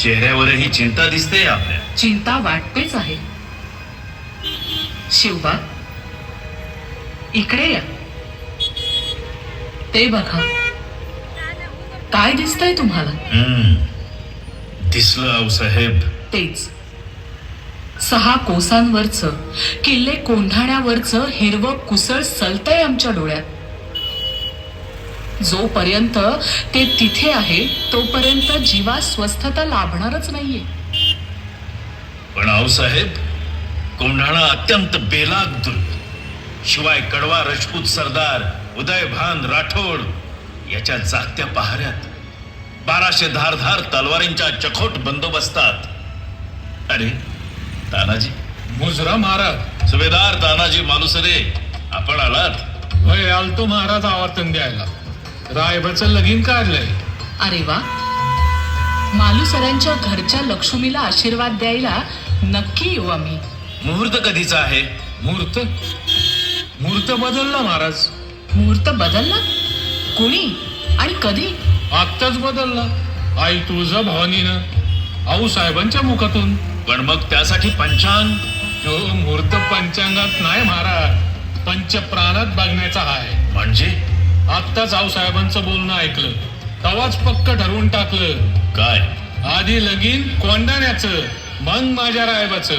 चेहऱ्यावरही चिंता दिसते आपल्या चिंता वाटतेच आहे. शिवबा इकडे या. ते बघा. काय दिसतंय तुम्हाला? हम्म. दिसलं आऊसाहेब तेच. सहा कोसांवरच किल्ले कोंढाण्यावरच हिरवं कुसळ सलतय आमच्या डोळ्यात. जोपर्यंत ते तिथे आहे तोपर्यंत जीवा स्वस्थता लाभणारच नाहीये. पण आऊसाहेब कोंढाणा अत्यंत बेलाग दुर्ग. शिवाय कडवा राजपूत सरदार उदयभान राठोड याच्या जागत्या पहाऱ्यात. बाराशे धारधार तलवारींच्या चखोट बंदोबस्तात. अरे तानाजी. मुजरा महाराज. सुभेदार तानाजी मालुसरे आपण आलात? वय आलतो महाराज आवर्तन द्यायला. रायबाचं लगीन काढलंय. अरे वा. मालुसरांच्या घरच्या लक्ष्मीला आशीर्वाद द्यायला नक्की येऊ आम्ही. मुहूर्त कधीचा आहे? मुहूर्त? मुहूर्त बदलला महाराज. मुहूर्त बदलला? कुणी? आणि कधी? आत्ताच बदलला. आई तुळजा भवानीनं. आऊ साहेबांच्या मुखातून. पण मग त्यासाठी पंचांग? तो मुहूर्त पंचांगात नाही महाराज. पंच प्राणात बघण्याचा आहे म्हणजे? आत्ताच आऊ साहेबांचं बोलणं ऐकलं. तवाच पक्क ठरवून टाकलं. काय? आधी लगीन कोंडाण्याचं मग माझ्या रायबाचं.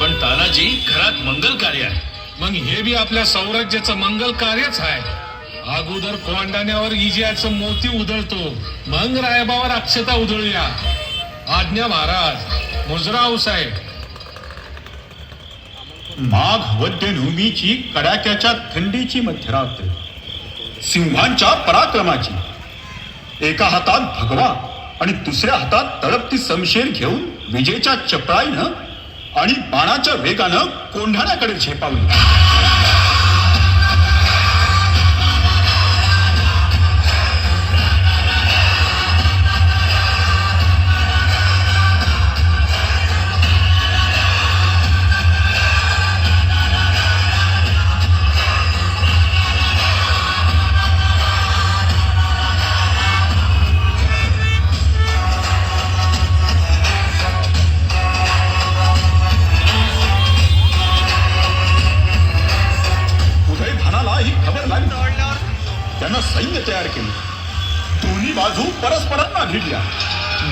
पण तानाजी घरात मंगल कार्य आहे. मग हे बी आपल्या सौराज्याचं मंगल कार्यच आहे. अगोदर कोंडाण्यावर इजियाचं मोती उधळतो. मग रायबावर अक्षता उधळूया. आज्ञा महाराज मुजराव साहेब. माघ वद्यभूमीची कडाक्याच्या थंडीची मध्यरात्र. सिंहांच्या पराक्रमाची. एका हातात भगवा आणि दुसऱ्या हातात तळपती समशेर घेऊन विजेच्या चपळाईनं आणि बाणाच्या वेगानं कोंढाण्याकडे झेपावली. ही खबर लागली त्यानं सैन्य तयार केले. दोन्ही बाजू परस्परांना भिडल्या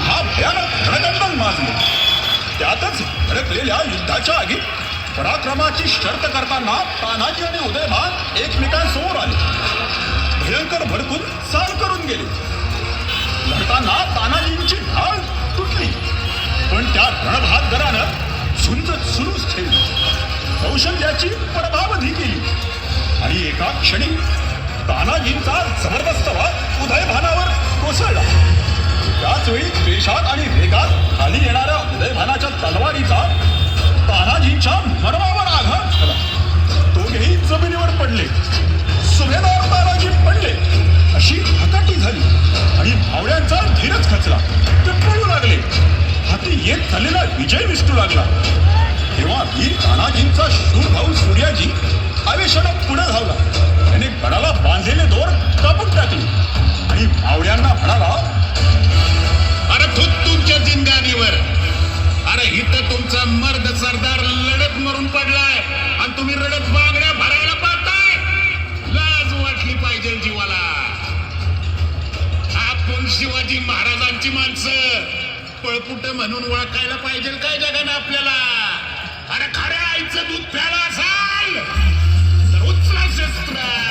हा भयानक रणदंडन माजले. त्यातच भडकलेल्या युद्धाच्या आगीत पराक्रमाची शर्त करताना तानाजी आणि उदयभान एकमेकांसमोर आले. भयंकर भडकून चाल करून गेले. लढताना तानाजींची ढाल तुटली. पण त्या रणभातगरानं झुंज सुरूच ठेवली. कौशल्याची पडभावधी केली आणि एका क्षणी तानाजींचा जबरदस्त वाद उदयभानावर कोसळला. त्याच वेळी द्वेषात आणि वेगात खाली येणाऱ्या उदयभानाच्या तलवारीचा तानाजींच्या मर्मावर आघात झाला. दोघेही जमिनीवर पडले. सुभेदार तानाजी पडले. शिवाजी महाराजांची माणसं. पळपुट म्हणून ओळखायला पाहिजे काय जगानं आपल्याला? अरे खऱ्या आईचं दूध प्याला असाल. तर उचला शस्त्र.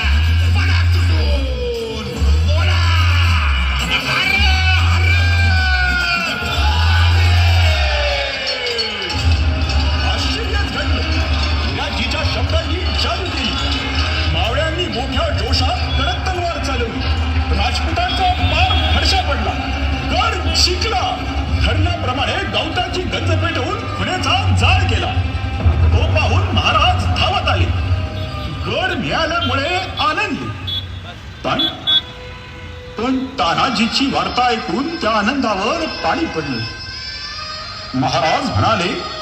तानाजीची वार्ता ऐकून त्या आनंदावर पाणी पडलं. महाराज म्हणाले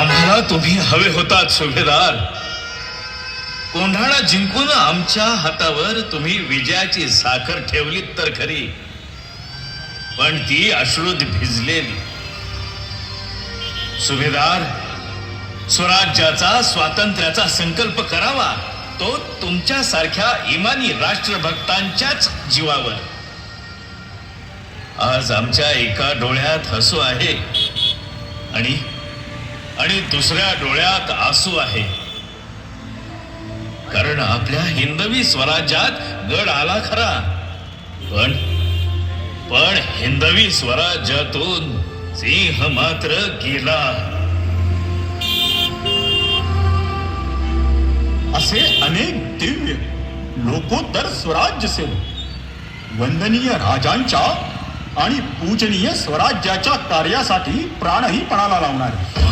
आम्हाला तुम्ही हवे होतात सुभेदार. कोंढाणा जिंकून आमच्या हातावर तुम्ही विजयाची साखर ठेवलीत तर खरी. पण ती अश्रुत भिजलेली. सुभेदार स्वराज्याचा स्वातंत्र्याचा संकल्प करावा. तो तुमच्या सारख्या इमानी राष्ट्रभक्तांच्याच जीवावर. आज आमच्या एका डोळ्यात हसू आहे आणि आणि दुसऱ्या डोळ्यात आसू आहे. कारण आपल्या हिंदवी स्वराज्यात गड आला खरा. पण पण हिंदवी स्वराज्यातून सिंह मात्र गेला. असे अनेक दिव्य लोकोत्तर स्वराज्य सेवक वंदनीय राजांच्या आणि पूजनीय स्वराज्याच्या कार्यासाठी प्राणही पणाला लावणारे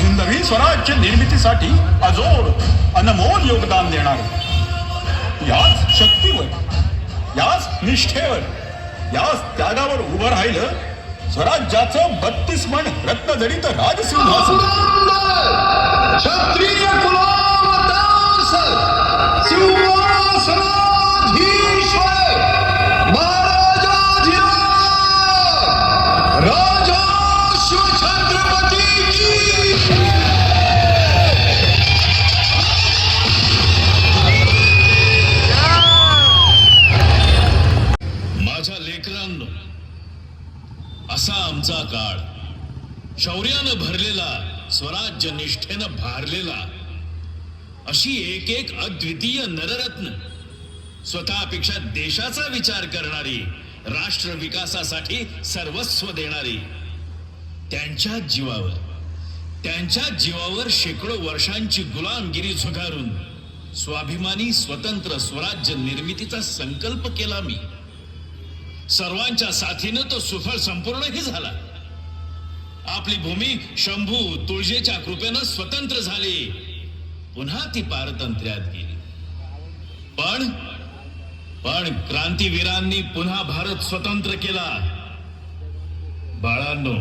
हिंदवी स्वराज्य निर्मितीसाठी अजोड अनमोल योगदान देणारे याच शक्तीवर याच निष्ठेवर याच त्यागावर उभं राहिलं स्वराज्याचं बत्तीस मन रत्नजडित राजसिंहासन. क्षत्रिय कुला असा आमचा काळ शौर्यानं भरलेला स्वराज्य निष्ठेनं भारलेला अशी एक एक अद्वितीय नररत्न. स्वतःपेक्षा देशाचा विचार करणारी राष्ट्र विकासासाठी सर्वस्व देणारी. त्यांच्या जीवावर त्यांच्या जीवावर शेकडो वर्षांची गुलामगिरी झुगारून स्वाभिमानी स्वतंत्र स्वराज्य निर्मितीचा संकल्प केला मी. सर्वांच्या साथीनं तो सुफळ संपूर्णही झाला. आपली भूमी शंभू तुळजेच्या कृपेनं स्वतंत्र झाली. पुन्हा ती पारतंत्र्यात गेली. पण पण क्रांतीवीरांनी पुन्हा भारत स्वतंत्र केला. बाळांनो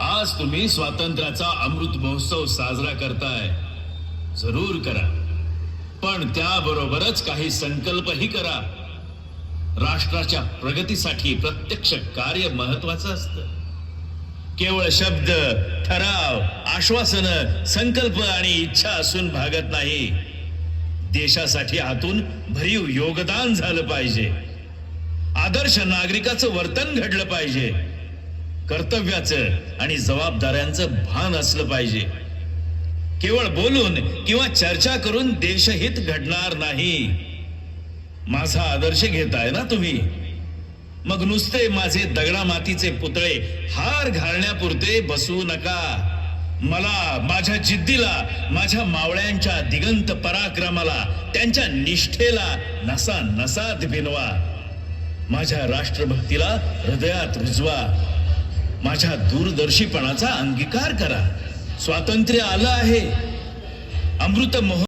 आज तुम्ही स्वातंत्र्याचा अमृत महोत्सव साजरा करताय. जरूर करा. पण त्याबरोबरच काही संकल्पही करा. राष्ट्राच्या प्रगतीसाठी प्रत्यक्ष कार्य महत्वाचं असतं. केवळ शब्द ठराव आश्वासन संकल्प आणि इच्छा असून भागत नाही. देशासाठी आतून भरीव योगदान झालं पाहिजे. आदर्श नागरिकाचं वर्तन घडलं पाहिजे. कर्तव्याचं आणि जबाबदाऱ्यांचं भान असलं पाहिजे. केवळ बोलून किंवा चर्चा करून देशहित घडणार नाही. माझा आदर्श घेताय ना तुम्ही? मग नुसते माझे दगडा मातीचे पुतळे हार घालण्यापुरते बसू नका. मला माझ्या जिद्दीला माझ्या मावळ्यांच्या दिगंत पराक्रमाला त्यांच्या निष्ठेला नसा नसात भिनवा. माझ्या राष्ट्रभक्तीला हृदयात रुजवा. माझ्या दूरदर्शीपणाचा अंगीकार करा. स्वातंत्र्य आलं आहे. अमृत महोत्सव